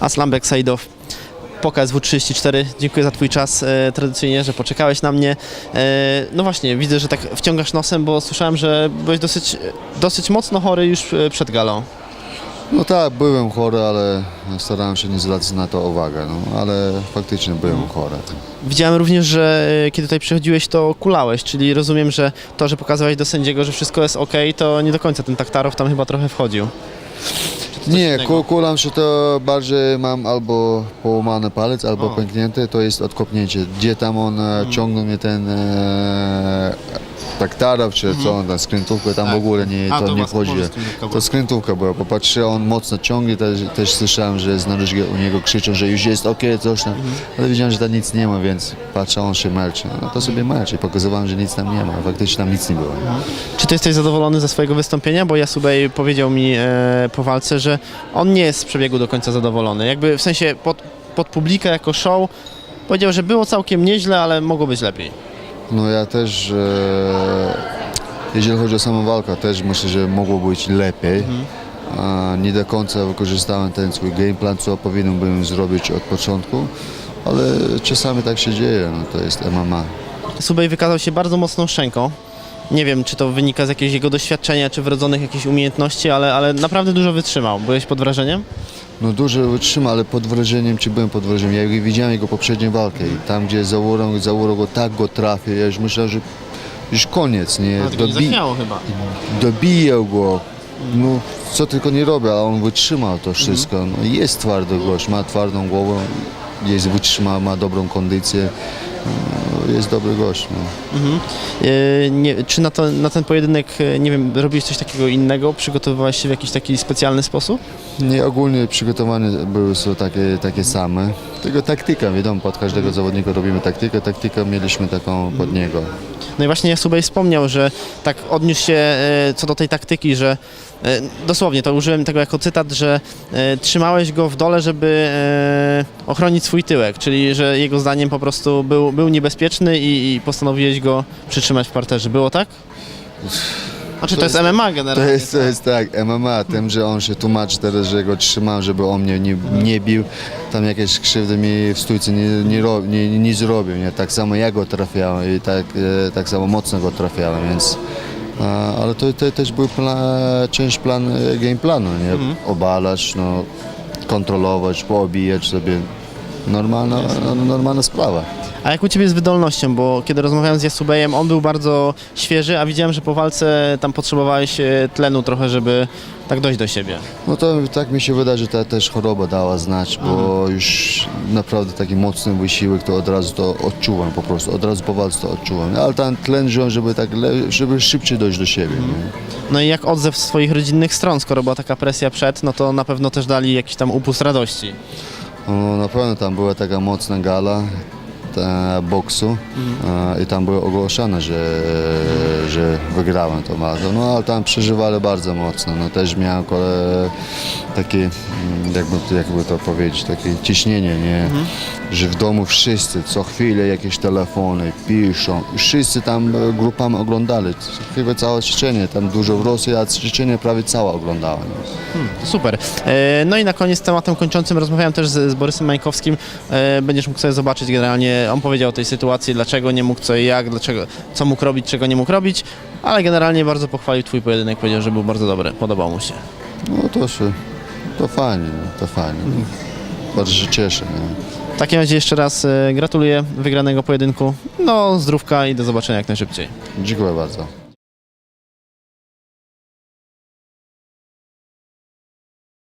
Aslambek Saidow, PKSW 34. Dziękuję za Twój czas e, tradycyjnie, że poczekałeś na mnie. E, no właśnie, widzę, że tak wciągasz nosem, bo słyszałem, że byłeś dosyć, dosyć mocno chory już e, przed galą. No tak, byłem chory, ale starałem się nie zwracać na to uwagę, no, ale faktycznie byłem chory. Widziałem również, że e, kiedy tutaj przychodziłeś, to kulałeś, czyli rozumiem, że to, że pokazałeś do sędziego, że wszystko jest ok, to nie do końca ten taktarow tam chyba trochę wchodził. Nie, innego? ku, kulam się to bardziej mam albo połamany palec, albo pęknięty, to jest odkopnięcie. Gdzie tam on e, ciągnął mnie ten e, taktarow, czy co on tam, skrętówkę, tam w ogóle nie, Mhm. A, to, to nie was- wchodzi. To skrętówka była, popatrzę, on mocno ciągnie, też, też słyszałem, że znaleźli u niego krzyczą, że już jest ok, coś tam, Mhm. ale widziałem, że tam nic nie ma, więc patrzę, on się melczy. No to sobie melczy, pokazywałem, że nic tam nie ma, faktycznie tam nic nie było. Czy ty jesteś zadowolony ze swojego wystąpienia? Bo Jasubej powiedział mi e, po walce, że on nie jest z przebiegu do końca zadowolony. Jakby w sensie pod, pod publikę jako show powiedział, że było całkiem nieźle, ale mogło być lepiej. No ja też, e, jeżeli chodzi o samą walkę, też myślę, że mogło być lepiej. A nie do końca wykorzystałem ten swój game plan, co powinienem zrobić od początku, ale czasami tak się dzieje, no to jest MMA. Subej wykazał się bardzo mocną szczęką. Nie wiem, czy to wynika z jakiegoś jego doświadczenia, czy wrodzonych jakichś umiejętności, ale, ale naprawdę dużo wytrzymał. Byłeś pod wrażeniem? No dużo wytrzyma, ale pod wrażeniem, czy byłem pod wrażeniem, ja widziałem jego poprzednią walkę i tam, gdzie założył, założył go, tak go trafił, ja już myślałem, że już koniec, nie? Dobi- chyba. dobijał go, no co tylko nie robił, ale on wytrzymał to wszystko. No, jest twardy gość, ma twardą głowę, jest wytrzymał, ma dobrą kondycję, jest dobry gość. No. E, nie, czy na, to, na ten pojedynek, e, nie wiem, robiłeś coś takiego innego? Przygotowywałeś się w jakiś taki specjalny sposób? Nie, ogólnie przygotowania były są takie, takie same, tylko taktyka, wiadomo, pod każdego zawodnika robimy taktykę, taktykę mieliśmy taką pod niego. No i właśnie Jasubej wspomniał, że tak odniósł się e, co do tej taktyki, że e, dosłownie to użyłem tego jako cytat, że e, trzymałeś go w dole, żeby e, ochronić swój tyłek, czyli że jego zdaniem po prostu był, był niebezpieczny i, i postanowiłeś go przytrzymać w parterze. Było tak? Znaczy to, jest, MMA To generalnie. jest, to jest tak, MMA, tym, że on się tłumaczy teraz, że go trzymał, żeby on mnie nie, nie bił, tam jakieś krzywdy mi w stójce nie, nie, nie, nie zrobił, nie? tak samo ja go trafiałem i tak, e, tak samo mocno go trafiałem, więc ale to, to też był plan, część plan, e, game planu, nie? Obalać, no, kontrolować, poobijać sobie, normalna, no, normalna sprawa. A jak u Ciebie z wydolnością? Bo kiedy rozmawiałem z Jasubejem, on był bardzo świeży, a widziałem, że po walce tam potrzebowałeś e, tlenu trochę, żeby tak dojść do siebie. No to tak mi się wydaje, że ta też choroba dała znać, bo już naprawdę taki mocny wysiłek to od razu to odczuwam po prostu, od razu po walce to odczuwam. Ale ten tlen wziąłem, żeby tak, le- żeby szybciej dojść do siebie. Nie? No i jak odzew swoich rodzinnych stron, skoro była taka presja przed, no to na pewno też dali jakiś tam upust radości. No, na pewno tam była taka mocna gala boksu a, i tam było ogłoszone, że, że wygrałem to walkę. No ale tam przeżywali bardzo mocno. No, też miałem kole, takie, mm, jakby, jakby to powiedzieć, takie ciśnienie, nie? że w domu wszyscy co chwilę jakieś telefony piszą. Wszyscy tam e, grupami oglądali. Chyba całe ćwiczenie, tam dużo w Rosji, a ćwiczenie prawie całe oglądałem. Super. E, No i na koniec tematem kończącym rozmawiałem też z, z Borysem Mańkowskim. E, Będziesz mógł sobie zobaczyć generalnie, on powiedział o tej sytuacji, dlaczego nie mógł co i jak, dlaczego, co mógł robić, czego nie mógł robić, ale generalnie bardzo pochwalił Twój pojedynek, powiedział, że był bardzo dobry, podobał mu się. No to się, to fajnie, no, to fajnie. No. Bardzo się cieszę. Nie? W takim razie jeszcze raz e, gratuluję wygranego pojedynku, no zdrówka i do zobaczenia jak najszybciej. Dziękuję bardzo.